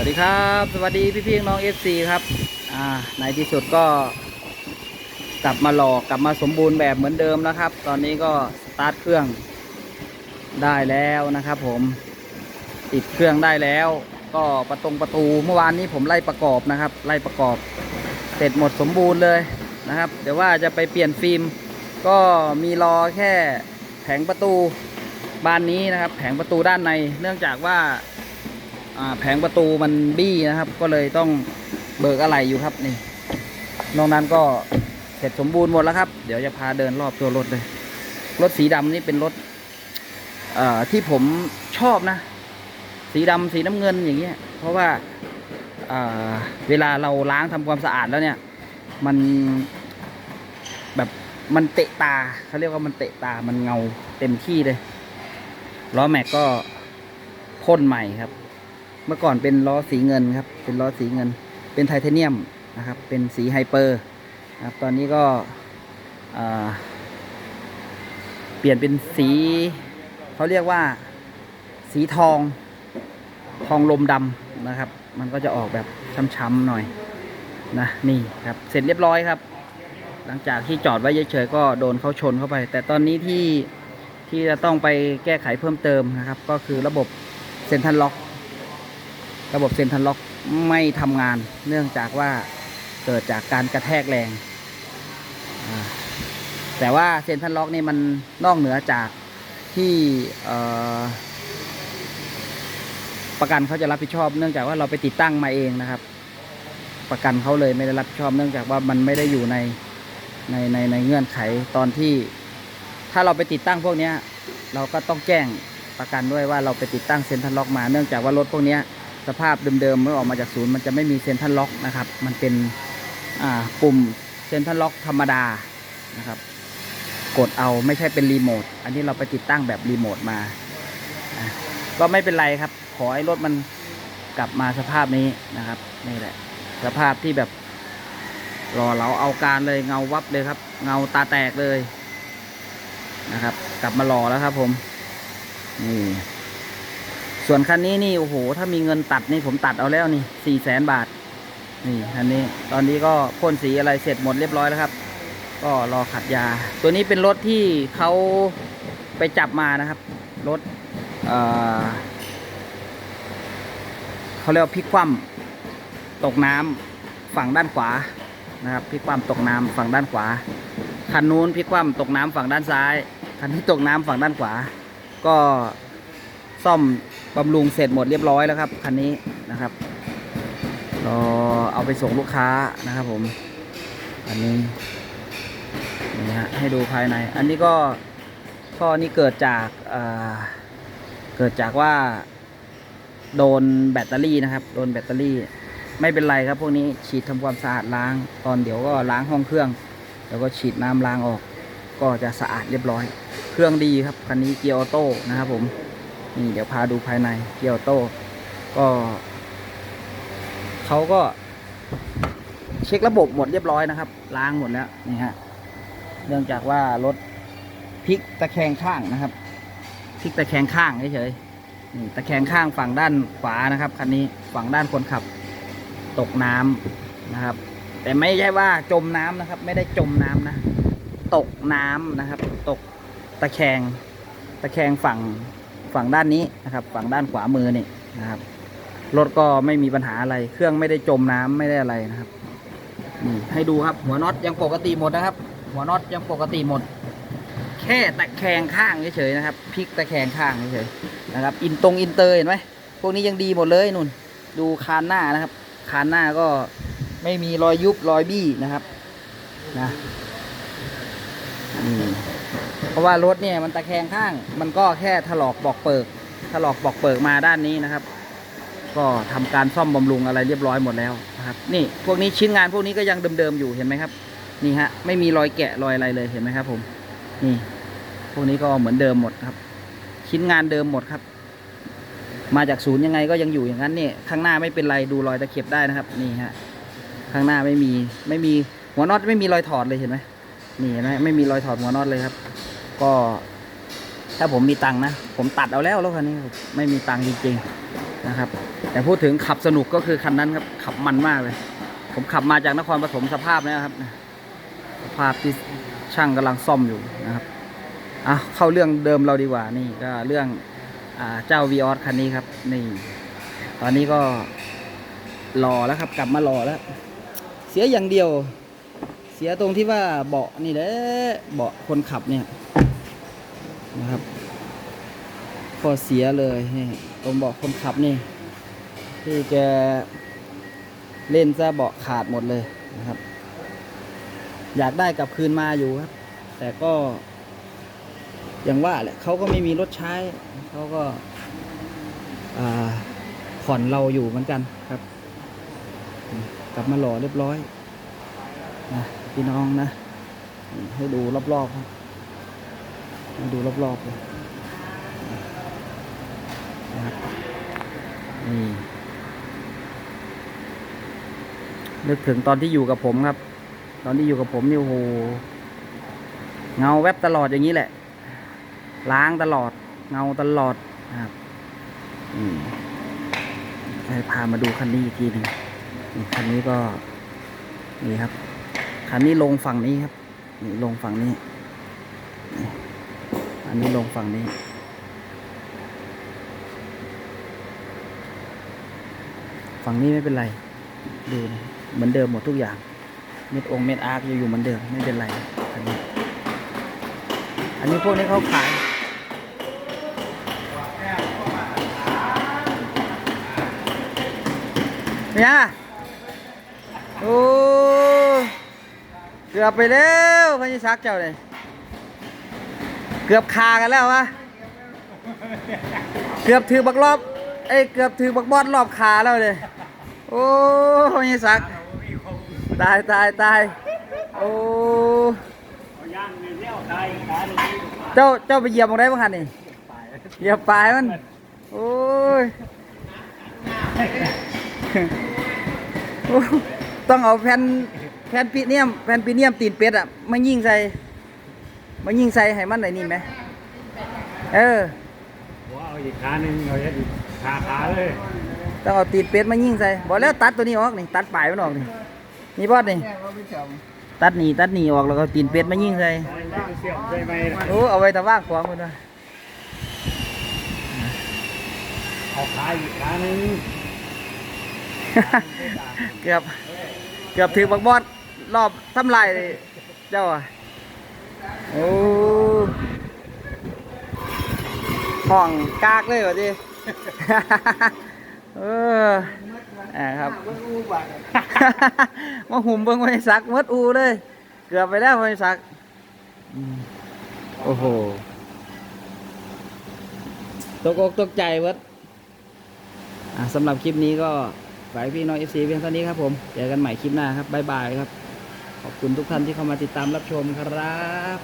วัสดีครับ สวัสดีพี่พี่น้องเอฟซีครับ อ่าในที่สุดก็ กลับมาหลอกกลับมาสมบูรณ์แบบเหมือนเดิมแล้วครับ ตอนนี้ก็สตาร์ทเครื่องได้แล้วนะครับผมติดเครื่องได้แล้ว ก็ประตงประตูเมื่อวานนี้ผมไล่ประกอบนะครับ ไล่ประกอบ เสร็จหมดสมบูรณ์เลยนะครับ เดี๋ยวว่าจะไปเปลี่ยนฟิล์ม ก็มีรอแค่แผงประตูบานนี้นะครับ แผงประตูด้านในเนื่องจากว่า แผงประตูมันบี้นะครับ ก็เลยต้องเบิกอะไรอยู่ครับนี่นอกนั้นก็เสร็จสมบูรณ์หมดแล้วครับ เดี๋ยวจะพาเดินรอบตัวรถเลย รถสีดำนี่เป็นรถที่ผมชอบนะ สีดำสีน้ำเงินอย่างเงี้ย เพราะว่าเอ่อเวลาเราล้างทำความสะอาดแล้วเนี่ย มันแบบมันเตะตาเขาเรียกว่ามันเตะตามันเงาเต็มที่เลยล้อแม็กก็พ่นใหม่ครับ เมื่อก่อนเป็นล้อสีเงินครับ เป็นล้อสีเงิน เป็นไทเทเนียมนะครับ เป็นสีไฮเปอร์นะครับตอนนี้ก็เปลี่ยนเป็นสีเขาเรียกว่าสีทอง ทองลมดำนะครับ มันก็จะออกแบบช้ำๆหน่อยนะนี่ครับ เสร็จเรียบร้อยครับ หลังจากที่จอดไว้เฉยๆก็โดนเขาชนเข้าไป แต่ตอนนี้ที่ที่จะต้องไปแก้ไขเพิ่มเติมนะครับ ก็คือระบบเซ็นทันล็อก ระบบเซ็นทันล็อกไม่ทำงาน เนื่องจากว่าเกิดจากการกระแทกแรง แต่ว่าเซ็นทันล็อกนี่มันนอกเหนือจากที่ประกันเขาจะรับผิดชอบ เนื่องจากว่าเราไปติดตั้งมาเองนะครับ ประกันเขาเลยไม่ได้รับผิดชอบ เนื่องจากว่ามันไม่ได้อยู่ในในในในเงื่อนไขตอนที่ ถ้าเราไปติดตั้งพวกนี้เราก็ต้องแจ้งประกันด้วยว่าเราไปติดตั้งเซ็นทันล็อกมา เนื่องจากว่ารถพวกนี้ สภาพเดิมๆเมื่อออกมาจากศูนย์มันจะไม่มีเซ็นทรัลล็อกนะครับ มันเป็นปุ่มเซ็นทรัลล็อกธรรมดานะครับ กดเอาไม่ใช่เป็นรีโมทอันนี้เราไปติดตั้งแบบรีโมทมาก็ไม่เป็นไรครับ ขอให้รถมันกลับมาสภาพนี้นะครับนี่แหละ สภาพที่แบบรอเราเอาการเลยเงาวับเลยครับ เงาตาแตกเลยนะครับ กลับมารอแล้วครับผมนี่ ส่วนคันนี้นี่โอ้โห ถ้ามีเงินตัดนี่ผมตัดเอาแล้วนี่สี่แสนบาท นี่คันนี้ ตอนนี้ก็พ่นสีอะไรเสร็จหมดเรียบร้อยแล้วครับ ก็รอขัดยา ตัวนี้เป็นรถที่เขาไปจับมานะครับ รถเเขาเรียกพลิกคว่ำตกน้ำฝั่งด้านขวานะครับพลิกคว่ำตกน้ำฝั่งด้านขวา คันนู้นพลิกคว่ำตกน้ำฝั่งด้านซ้าย คันที่ตกน้ำฝั่งด้านขวา ก็ ซ่อมบำรุงเสร็จหมดเรียบร้อยแล้วครับคันนี้นะครับรอเอาไปส่งลูกค้านะครับผม อันนี้นี่ฮะให้ดูภายใน อันนี้ก็ข้อนี้เกิดจากเอ่อเกิดจากว่า โดนแบตเตอรี่นะครับ โดนแบตเตอรี่ ไม่เป็นไรครับพวกนี้ฉีดทำความสะอาดล้าง ตอนเดี๋ยวก็ล้างห้องเครื่อง แล้วก็ฉีดน้ำล้างออก ก็จะสะอาดเรียบร้อย เครื่องดีครับคันนี้เกียร์ออโต้นะครับผม นี่เดี๋ยวพาดูภายในเกียวโต้ก็เขาก็ เช็คระบบหมดเรียบร้อยนะครับ ล้างหมดแล้วนี่ฮะเนื่องจากว่ารถพลิกตะแคงข้างนะครับพลิกตะแคงข้างเฉยๆนี่ตะแคงข้างฝั่งด้านขวานะครับคันนี้ฝั่งด้านคนขับ ตกน้ำนะครับ แต่ไม่ใช่ว่าจมน้ำนะครับ ไม่ได้จมน้ำนะ ตกน้ำนะครับ ตกตะแคงตะแคงฝั่ง ฝั่งด้านนี้นะครับ ฝั่งด้านขวามือนี่นะครับรถก็ไม่มีปัญหาอะไร เครื่องไม่ได้จมน้ำไม่ได้อะไรนะครับนี่ให้ดูครับ หัวน็อตยังปกติหมดนะครับ หัวน็อตยังปกติหมด แค่ตะแคงข้างเฉยๆนะครับพลิกตะแคงข้างเฉยๆนะครับ อินตรงอินเตอร์เห็นไหมพวกนี้ยังดีหมดเลยนุ่น ดูคานหน้านะครับ คานหน้าก็ไม่มีรอยยุบรอยบี้นะครับนะนี่ ราะว่ารถเนี่ยมันตะแคงข้าง มันก็แค่ถลอกปอกเปิกถลอกปอกเปิกมาด้านนี้นะครับ ก็ทำการซ่อมบำรุงอะไรเรียบร้อยหมดแล้วนะครับ นี่พวกนี้ชิ้นงานพวกนี้ก็ยังเดิมๆอยู่เห็นไหมครับ นี่ฮะไม่มีรอยแกะรอยอะไรเลยเห็นไหมครับ ผม นี่ พวกนี้ก็เหมือนเดิมหมดครับ ชิ้นงานเดิมหมดครับ มาจากศูนย์ยังไงก็ยังอยู่อย่างนั้นเนี่ยข้างหน้าไม่เป็นไรดูรอยตะเข็บได้นะครับ นี่ฮะข้างหน้าไม่มีไม่มีหัวน็อตไม่มีรอยถอดเลยเห็นไหมนี่เห็นไหมไม่มีรอยถอดหัวน็อตเลยครับ ก็ ถ้าผมมีตังค์นะ ผมตัดเอาแล้วรถคันนี้ไม่มีตังค์จริงๆนะครับ แต่พูดถึงขับสนุกก็คือคันนั้นครับขับมันมากเลย ผมขับมาจากนครปฐมสภาพนี้ครับสภาพที่ช่างกำลังซ่อมอยู่นะครับอะเข้าเรื่องเดิมเราดีกว่านี่ก็เรื่องอ่าเจ้าวีออสคันนี้ครับนี่ ตอนนี้ก็หล่อแล้วครับ กลับมาหล่อแล้ว เสียอย่างเดียว เสียตรงที่ว่าเบาะนี่แหละเบาะคนขับเนี่ย นะครับข้อเสียเลยนี่ตรงเบาะคนขับนี่ ที่แกเล่นซะเบาะขาดหมดเลยนะครับ อยากได้กลับคืนมาอยู่ครับ แต่ก็ อย่างว่าแหละเขาก็ไม่มีรถใช้เขาก็ผ่อนเราอยู่เหมือนกันครับ กลับมาหล่อเรียบร้อยนะพี่น้องนะ ให้ดูรอบๆครับ ดูรอบๆเลยนะครับนี่นึกถึงตอนที่อยู่กับผมครับ ตอนที่อยู่กับผมนี่โอ้โหเงาแวบตลอดอย่างนี้แหละ ล้างตลอด เงาตลอดนะครับอืมให้พามาดูคันนี้อีกทีหนึ่งคันนี้ก็นี่ครับ คันนี้ลงฝั่งนี้ครับ นี่ลงฝั่งนี้ อันนี้ลงฝั่งนี้ ฝั่งนี้ไม่เป็นไร ดูนะเหมือนเดิมหมดทุกอย่าง เม็ดองเม็ดอาร์คอยู่เหมือนเดิมไม่เป็นไร อันนี้ อันนี้พวกนี้เขาขายเนี่ยโอ้ เกือบไปแล้วพญซักเจ้าเลย เกือบคากันแล้ววะเกือบถือบักรอบเอ้ยเกือบถือบักบอดรอบขาแล้วเลยโอ้พญซัก ตายตายตายโอ้เจ้าเจ้าไปเหยียบตรงไหนบ้างคันนี่เหยียบปลายมัน โอ้ยต้องเอาแผ่นแผ่นปีเนียมแผ่นปีเนียมตีนเป็ดอะมายิงใส่ มายิงใส่ให้มันไหนนี่ไหมเออว่าเอาอีกขาหนึ่งเอาอีกขาขาเลยต้องเอาตีนเป็ดมายิงใส่บอกแล้วตัดตัวนี้ออกนี่ตัดปลายมันออกนี่นี่บอดนี่ตัดหนีตัดหนีออกแล้วก็ตีนเป็ดมายิงใส่ตั้งเสียบได้ไหมล่ะโอ้เอาไว้ตะว่างขวางมันนะเอาขาอีกขาหนึ่งเกือบเกือบถึงบักบอดรอบทำลายเจ้าอะ โอ้ห้องกากเลยวะจีเอออ่าครับมาหุ่มเบิ้งไว้สักมดอูเลย เกือบไปแล้วไว้สักโอ้โหตกอกตกใจเวัดอะสำหรับคลิปนี้ก็ฝากพี่น้องเอฟซีเพียงเท่านี้ครับผม เจอกันใหม่คลิปหน้าครับ บ๊ายบายครับ ขอบคุณทุกท่านที่เข้ามาติดตามรับชมครับ